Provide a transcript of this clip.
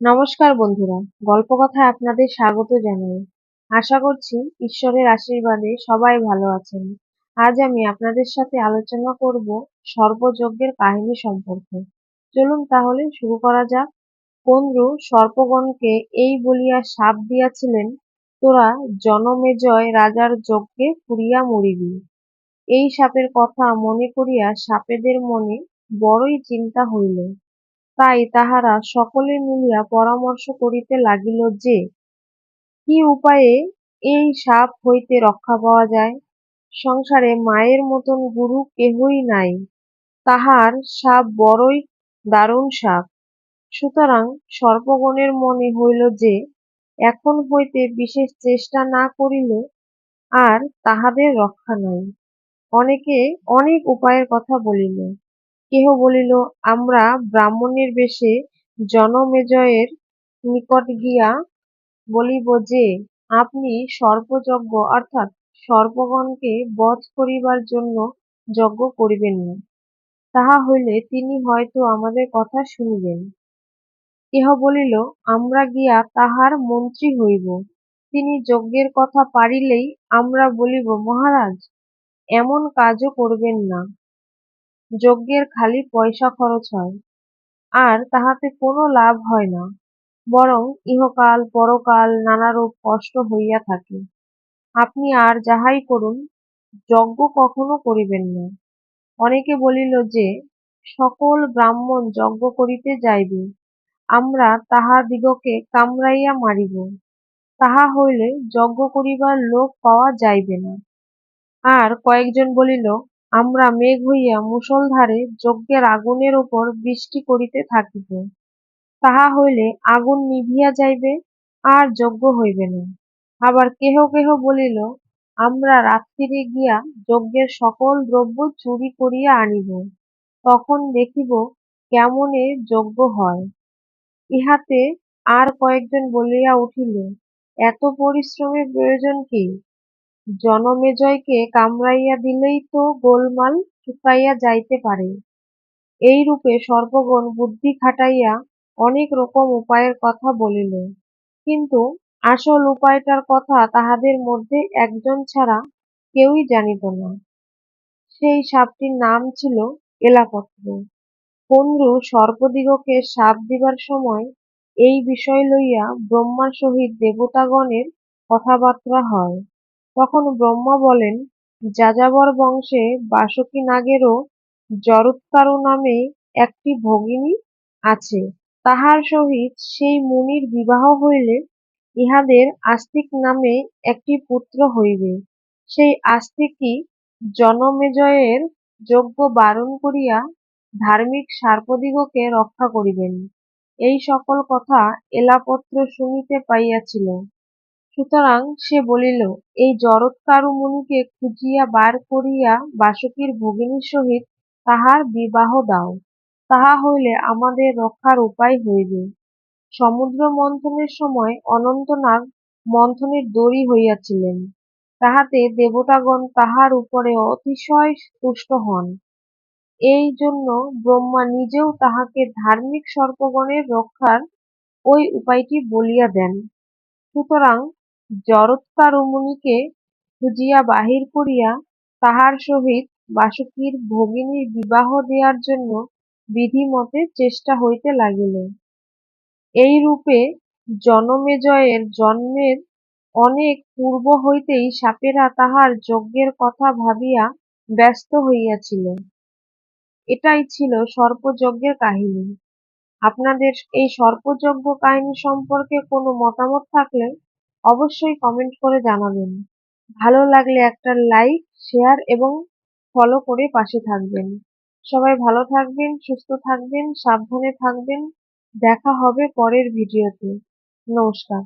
নমস্কার বন্ধুরা গল্প কথায় আপনাদের স্বাগত জানাই। আশা করছি ঈশ্বরের আশীর্বাদে সবাই ভালো আছেন। আজ আমি আপনাদের সাথে আলোচনা করব সর্পযজ্ঞের কাহিনী সম্পর্কে। চলুন তাহলে শুরু করা যাক। কোন্দ্রু সর্পগণকে এই বলিয়া সাপ দিয়াছিলেন, তোরা জনমেজয় রাজার যজ্ঞে পুড়িয়া মরিবি। এই সাপের কথা মনে করিয়া সাপেদের মনে বড়ই চিন্তা হইল। তাই তাহারা সকলে মিলিয়া পরামর্শ করিতে লাগিল যে, কি উপায়ে এই সাপ হইতে রক্ষা পাওয়া যায়? সংসারে মায়ের মতন গুরু কেহই নাই। তাহার সাপ বড়ই দারুণ সাপ। সুতরাং সর্পগণের মনে হইল যে, এখন হইতে বিশেষ চেষ্টা না করিলে আর তাহাদের রক্ষা নাই। অনেকে অনেক উপায়ের কথা বলিল। কেহ বলিল, আমরা ব্রাহ্মণের বেশে জনমেজয়ের নিকট গিয়া বলিব যে, আপনি সর্পযজ্ঞ, অর্থাৎ সর্পগণকে বধ করিবার জন্য যজ্ঞ করিবেন না। তাহা হইলে তিনি হয়তো আমাদের কথা শুনিবেন। কেহ বলিল, আমরা গিয়া তাহার মন্ত্রী হইব। তিনি যজ্ঞের কথা পারিলেই আমরা বলিব, মহারাজ, এমন কাজও করবেন না। যজ্ঞের খালি পয়সা খরচ হয়, আর তাহাতে কোনো লাভ হয় না, বরং ইহকাল, পরকাল নানারূপ কষ্ট হইয়া থাকে। আপনি আর যাহাই করুন, যজ্ঞ কখনো করিবেন না। অনেকে বলিল যে, সকল ব্রাহ্মণ যজ্ঞ করিতে যাইবে, আমরা তাহাদিগকে কামড়াইয়া মারিব। তাহা হইলে যজ্ঞ করিবার লোক পাওয়া যাইবে না। আর কয়েকজন বলিল আমরা মেঘ হইয়া মুষলধারে যজ্ঞের আগুনের উপর বৃষ্টি করিতে থাকিব। তাহা হইলে আগুন নিভিয়া যাইবে, আর যজ্ঞ হইবে না। আবার কেহ কেহ বলিল, আমরা রাত্রিরে গিয়া যজ্ঞের সকল দ্রব্য চুরি করিয়া আনিব। তখন দেখিব কেমনে যজ্ঞ হয়। ইহাতে আর কয়েকজন বলিয়া উঠিল, এত পরিশ্রমের প্রয়োজন কি? জনমেজয়কে কামড়াইয়া দিলেই তো গোলমাল চুকাইয়া যাইতে পারে। এইরূপে সর্পগণ বুদ্ধি খাটাইয়া অনেক রকম উপায়ের কথা বলিল। কিন্তু আসল উপায়টার কথা তাহাদের মধ্যে একজন ছাড়া কেউই জানিত না। সেই সাপটির নাম ছিল এলাপত্র। কুন্দ্রু সর্পদিগকে সাপ দিবার সময় এই বিষয় লইয়া ব্রহ্মার সহিত দেবতাগণের কথাবার্তা হয়। তখন ব্রহ্মা বলেন, যাযাবর বংশে বাসুকী নাগেরও জরৎকারু নামে একটি ভগিনী আছে। তাহার সহিত সেই মুনির বিবাহ হইলে ইহাদের আস্তিক নামে একটি পুত্র হইবে। সেই আস্তিকই জনমেজয়ের যজ্ঞ বারণ করিয়া ধার্মিক সার্পদিগকে রক্ষা করিবেন। এই সকল কথা এলাপত্র শুনিতে পাইয়াছিল। সুতরাং সে বলিল, এই জরৎকারু মুনিকে খুঁজিয়া বার করিয়া বাসুকীর ভগিনীর সহিত তাহার বিবাহ দাও। তাহা হইলে আমাদের রক্ষার উপায় হইবে সমুদ্র মন্থনের সময় অনন্তনাগ মন্থনের দড়ি হইয়াছিলেন। তাহাতে দেবতাগণ তাহার উপরে অতিশয় তুষ্ট হন। এই জন্য ব্রহ্মা নিজেও তাহাকে ধার্মিক সর্পগণের রক্ষার ওই উপায়টি বলিয়া দেন। সুতরাং জরৎকারু মুনিকে খুঁজিয়া বাহির করিয়া তাহার সহিত বাসুকীর ভগিনীর বিবাহ দেওয়ার জন্য বিধিমতে চেষ্টা হইতে লাগিল। এইরূপে জনমেজয়ের জন্মের অনেক পূর্ব হইতেই সাপেরা তাহার যজ্ঞের কথা ভাবিয়া ব্যস্ত হইয়াছিল। এটাই ছিল সর্পযজ্ঞের কাহিনী। আপনাদের এই সর্পযজ্ঞ কাহিনী সম্পর্কে কোনো মতামত থাকলে অবশ্যই কমেন্ট করে জানাবেন। ভালো লাগলে একটা লাইক শেয়ার এবং ফলো করে পাশে থাকবেন। সবাই ভালো থাকবেন, সুস্থ থাকবেন, সাবধানে থাকবেন। দেখা হবে পরের ভিডিওতে নমস্কার।